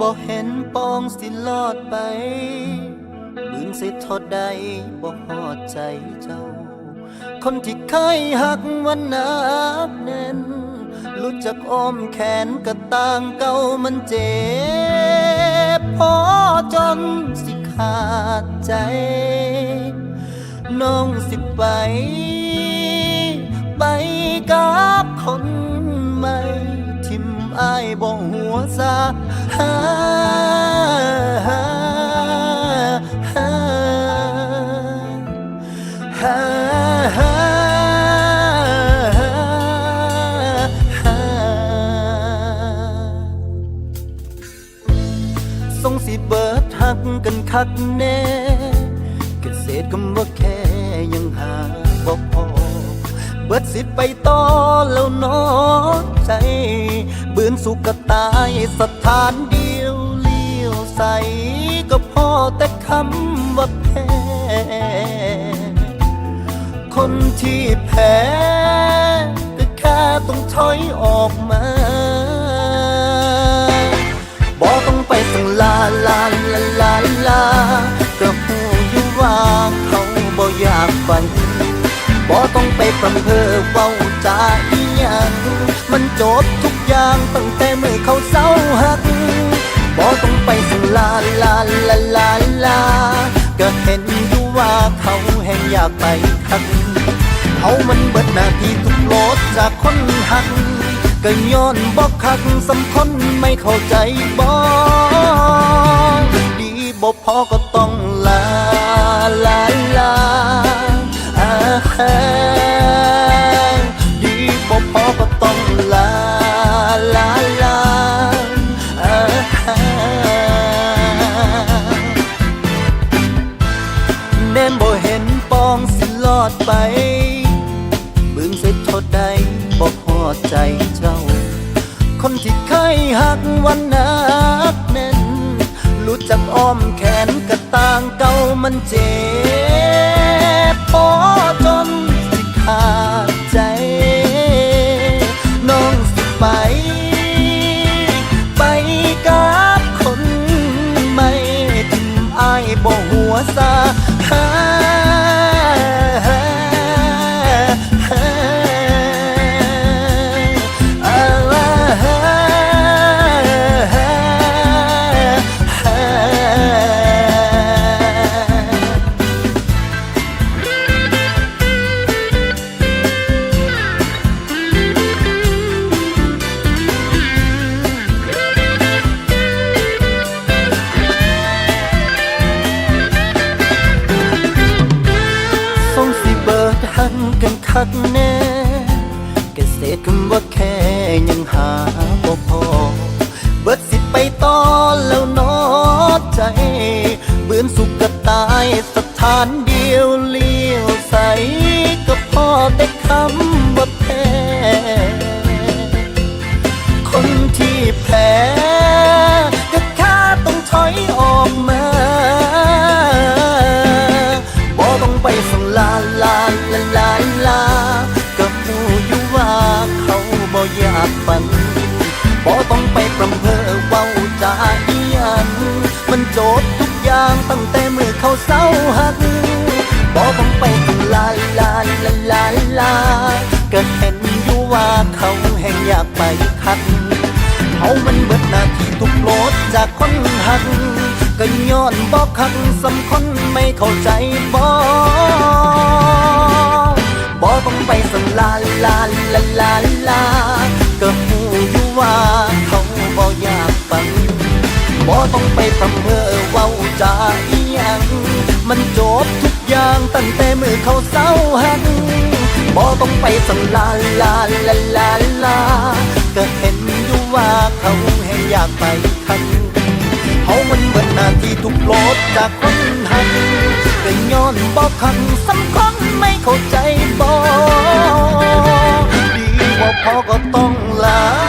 บ่เห็นปองสิลอดไปบืนสิทอดใดบ่หอดใจเจ้า คนที่เคยหักวันนักแน่นรู้จักอ้อมแขนกระต่างเก่ามันเจ็บ พอจนสิขาดใจ น้องสิไป ไปกับคนใหม่ทิมอายบ่หัวซา ฮาฮาฮาฮาฮาฮาส่งสิเบิดหักกันคักแน่เกษตรคำว่าแค่ยังหาบ่พอ เบิดสิไปต่อแล้วเนอน สุกตายสถานเดียวเลี้ยวใส ก็พอแต่คำว่าแพ้คนที่แพ้ก็แค่ต้องถอยออกมาบอกต้องไปสั่งลาลาลาลาลาก็หูอยู่ว่าเขาบ่อยากฟังบ่ต้องไปพรำเพอเว้าจาอีหยัง มันจบทุกอย่างตั้งแต่เมื่อเขาเศร้าหักบ่ต้องไปสั่งลาลาลาลาลาก็เห็นอยู่ว่าเขาแห่งอยากไปทักเขามันเบิดหน้าที่ทุกโลดจากคนหักก็ย้อนบอกคักสำคนไม่เข้าใจบอกดีบ่พอก็ต้อง เจ้า คนที่เคยหักวันนักแน่นรู้จักอ้อมแขนกระต่างเก่ามันเจ็บพอจนสิขาดใจ น้องสิไป ไปกับคนใหม่ทิมอายบ่หัวซาฮา คักแน่เกษตรคำว่าแค่ยังหาบ่พอ เบิดสิไปต่อแล้วนอใจ เบืนสุกกะตายสถานเดียว ลาลาลาลาก็หูอยู่ว่าเขาบ่อยากฝันบ่ต้องไปพรำเพอเว้าจาอีหยังมันโจทย์ทุกอย่างตั้งแต่เมื่อเขาเศร้าหักบ่ต้องไปสั่งลาลาลาลาลาก็เห็นอยู่ว่าเขาแห่งอยากไปคักเขามันเบิดหน้าที่ทุกโลดจากคนหักก็ย้อนบอกคักสำคนไม่เข้าใจบอก บอต้องไปสังลาลาลาลาลาก็หูอยู่ว่าเขาบออยากฟังบอต้องไปพรำเพอเว้าจาอีหยังมันจบทุกอย่างตั้งแต่มือเขาเศร้าหักบอต้องไปสังลาลาลาลาลาก็เห็นอยู่ว่าเขาแห่งอยากไป ต้องลา